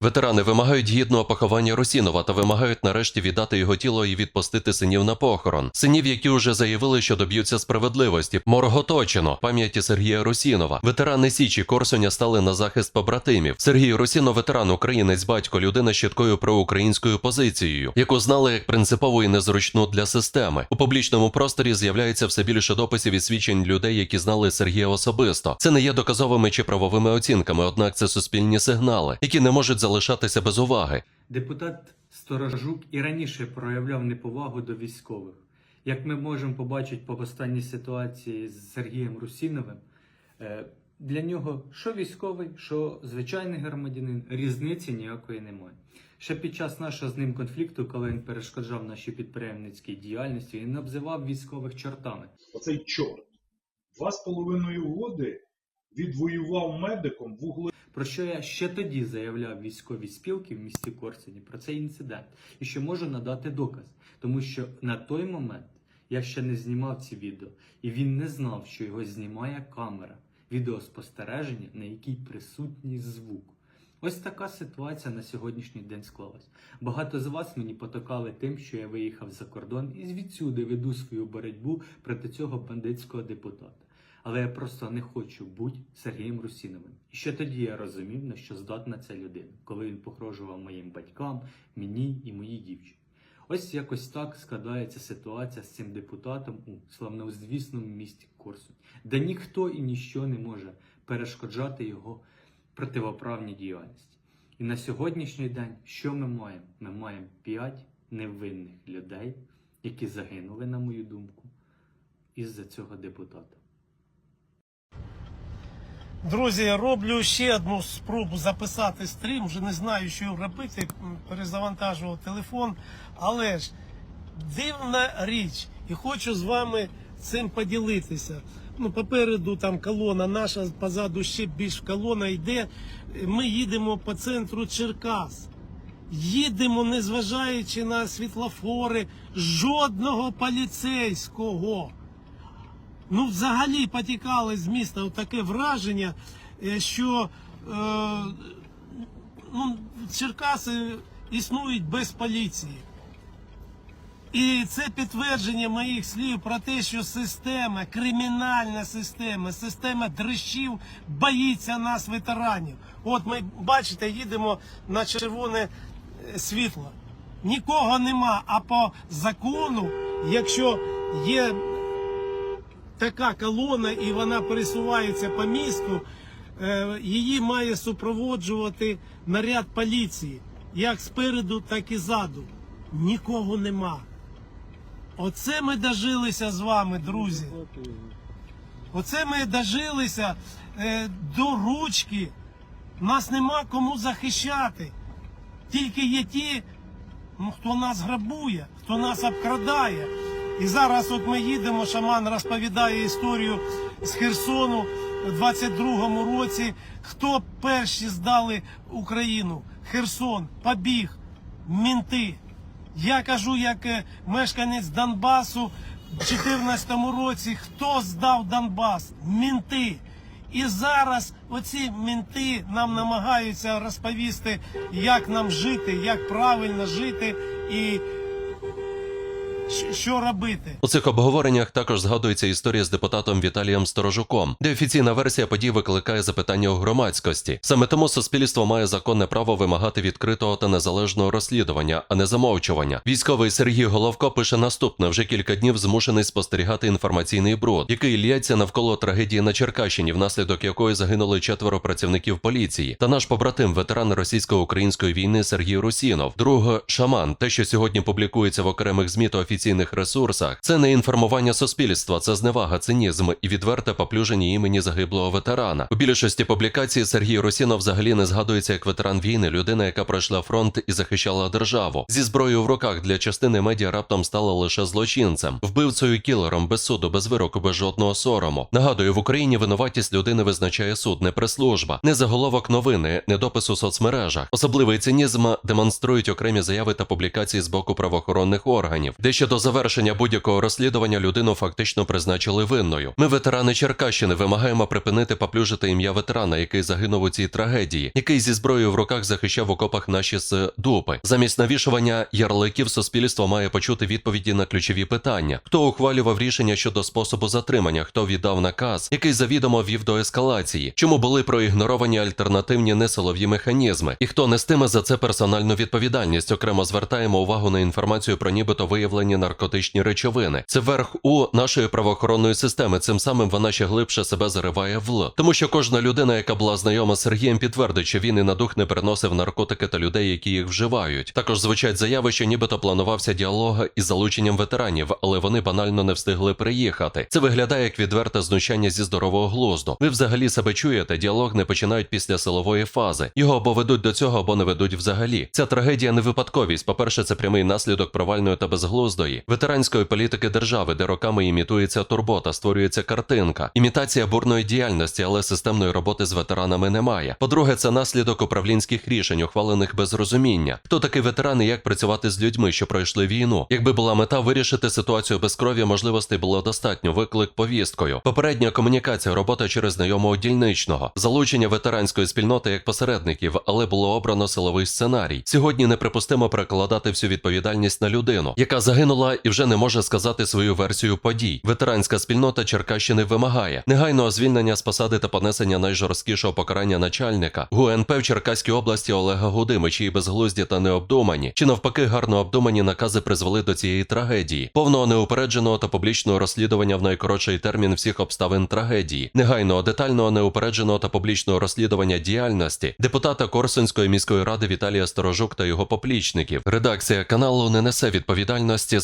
Ветерани вимагають гідного поховання Русінова та вимагають нарешті віддати його тіло і відпустити синів на похорон. Синів, які вже заявили, що доб'ються справедливості. Морготочено пам'яті Сергія Русінова. Ветерани Січі Корсуня стали на захист побратимів. Сергій Русінов, ветеран, українець, батько, людина з чіткою проукраїнською позицією, яку знали як принципову і незручну для системи. У публічному просторі з'являється все більше дописів і свідчень людей, які знали Сергія особисто. Це не є доказовими чи правовими оцінками, однак це суспільні сигнали, які не можуть залишатися без уваги. Депутат Сторожук і раніше проявляв неповагу до військових. Як ми можемо побачити по останній ситуації з Сергієм Русіновим, е, для нього що військовий, що звичайний громадянин, різниці ніякої немає. Ще під час нашого з ним конфлікту, коли він перешкоджав нашій підприємницькій діяльності, він обзивав військових чортами. оцей чорт, два з половиною годи відвоював медиком в угле. Про що я ще тоді заявляв військовій спілки в місті Корсуні про цей інцидент, і що можу надати доказ, тому що на той момент я ще не знімав ці відео, і він не знав, що його знімає камера відеоспостереження, на якій присутній звук. Ось така ситуація на сьогоднішній день склалась. Багато з вас мені потокали тим, що я виїхав за кордон і звідсюди веду свою боротьбу проти цього бандитського депутата. Але я просто не хочу бути Сергієм Русіновим. І ще тоді я розумів, на що здатна ця людина, коли він погрожував моїм батькам, мені і моїй дівчині. Ось якось так складається ситуація з цим депутатом у славнозвісному місті Корсунь, де ніхто і ніщо не може перешкоджати його противоправній діяльності. І на сьогоднішній день що ми маємо? Ми маємо п'ять невинних людей, які загинули, на мою думку, із-за цього депутата. Друзі, роблю ще одну спробу записати стрім. Вже не знаю, що робити. Перезавантажував телефон. Але ж дивна річ, і хочу з вами цим поділитися. Ну, попереду там колона наша, позаду ще більш колона йде. Ми їдемо по центру Черкас. Їдемо, незважаючи на світлофори, жодного поліцейського. Ну, взагалі потікали з міста таке враження, е, що е, ну, Черкаси існують без поліції. І це підтвердження моїх слів про те, що система, кримінальна система, система дрищів боїться нас, ветеранів. От ми бачите, їдемо на червоне е, світло. Нікого нема. А по закону, якщо є така колона і вона пересувається по місту, е, її має супроводжувати наряд поліції, як спереду, так і ззаду. Нікого нема. Оце ми дожилися з вами, друзі. Оце ми дожилися е, до ручки. Нас нема кому захищати. Тільки є ті, ну, хто нас грабує, хто нас обкрадає. І зараз от ми їдемо, шаман розповідає історію з Херсону у 22-му році. Хто перші здали Україну? Херсон, побіг, мінти. Я кажу, як е, мешканець Донбасу в 2014 році, хто здав Донбас? Мінти. І зараз оці мінти нам намагаються розповісти, як нам жити, як правильно жити і що робити. У цих обговореннях також згадується історія з депутатом Віталієм Сторожуком, де офіційна версія подій викликає запитання у громадськості. Саме тому суспільство має законне право вимагати відкритого та незалежного розслідування, а не замовчування. Військовий Сергій Головко пише наступне: вже кілька днів змушений спостерігати інформаційний бруд, який лється навколо трагедії на Черкащині, внаслідок якої загинули четверо працівників поліції. Та наш побратим, ветеран російсько-української війни Сергій Русінов. Друге, шаман. Те, що сьогодні публікується в окремих змі та офіційних ресурсах, це не інформування суспільства, це зневага, цинізм і відверте поплюження імені загиблого ветерана. У більшості публікацій Сергій Русінов взагалі не згадується як ветеран війни, людина, яка пройшла фронт і захищала державу. Зі зброєю в руках для частини медіа раптом стала лише злочинцем, вбивцею кілером без суду, без вироку, без жодного сорому. Нагадую, в Україні винуватість людини визначає суд, не прес-служба, не заголовок новини, не допис соцмережах. Особливий цинізм демонструють окремі заяви та публікації з боку правоохоронних органів, де ще що до завершення будь-якого розслідування людину фактично призначили винною. Ми, ветерани Черкащини, вимагаємо припинити поплюжити ім'я ветерана, який загинув у цій трагедії, який зі зброєю в руках захищав в окопах наші з дупи. Замість навішування ярликів суспільство має почути відповіді на ключові питання: хто ухвалював рішення щодо способу затримання, хто віддав наказ, який завідомо вів до ескалації, чому були проігноровані альтернативні несилові механізми, і хто нестиме за це персональну відповідальність. Окремо звертаємо увагу на інформацію про нібито виявлені наркотичні речовини. Це верх у нашої правоохоронної системи. Цим самим вона ще глибше себе зариває в. Тому що кожна людина, яка була знайома з Сергієм, підтвердить, що він і на дух не переносив наркотики та людей, які їх вживають. Також звучать заяви, що нібито планувався діалог із залученням ветеранів, але вони банально не встигли приїхати. Це виглядає як відверте знущання зі здорового глузду. Ви взагалі себе чуєте, діалог не починають після силової фази. Його або ведуть до цього, або не ведуть взагалі. Ця трагедія не випадковість. По-перше, це прямий наслідок провальної та безглуздої ветеранської політики держави, де роками імітується турбота, створюється картинка, імітація бурної діяльності, але системної роботи з ветеранами немає. По-друге, це наслідок управлінських рішень, ухвалених без розуміння. Хто такий ветеран і як працювати з людьми, що пройшли війну? Якби була мета вирішити ситуацію без крові, можливостей було достатньо. Виклик повісткою. Попередня комунікація, робота через знайомого дільничного, залучення ветеранської спільноти як посередників, але було обрано силовий сценарій. Сьогодні неприпустимо перекладати всю відповідальність на людину, яка загинула і вже не може сказати свою версію подій. Ветеранська спільнота Черкащини вимагає негайного звільнення з посади та понесення найжорсткішого покарання начальника ГУНП в Черкаській області Олега Гудими, чиї безглузді та необдумані, чи навпаки гарно обдумані накази призвели до цієї трагедії, повного неупередженого та публічного розслідування в найкоротший термін всіх обставин трагедії, негайного, детального, неупередженого та публічного розслідування діяльності депутата Корсунської міської ради Віталія Сторожук та його поплічників. Редакція каналу не несе відповідальності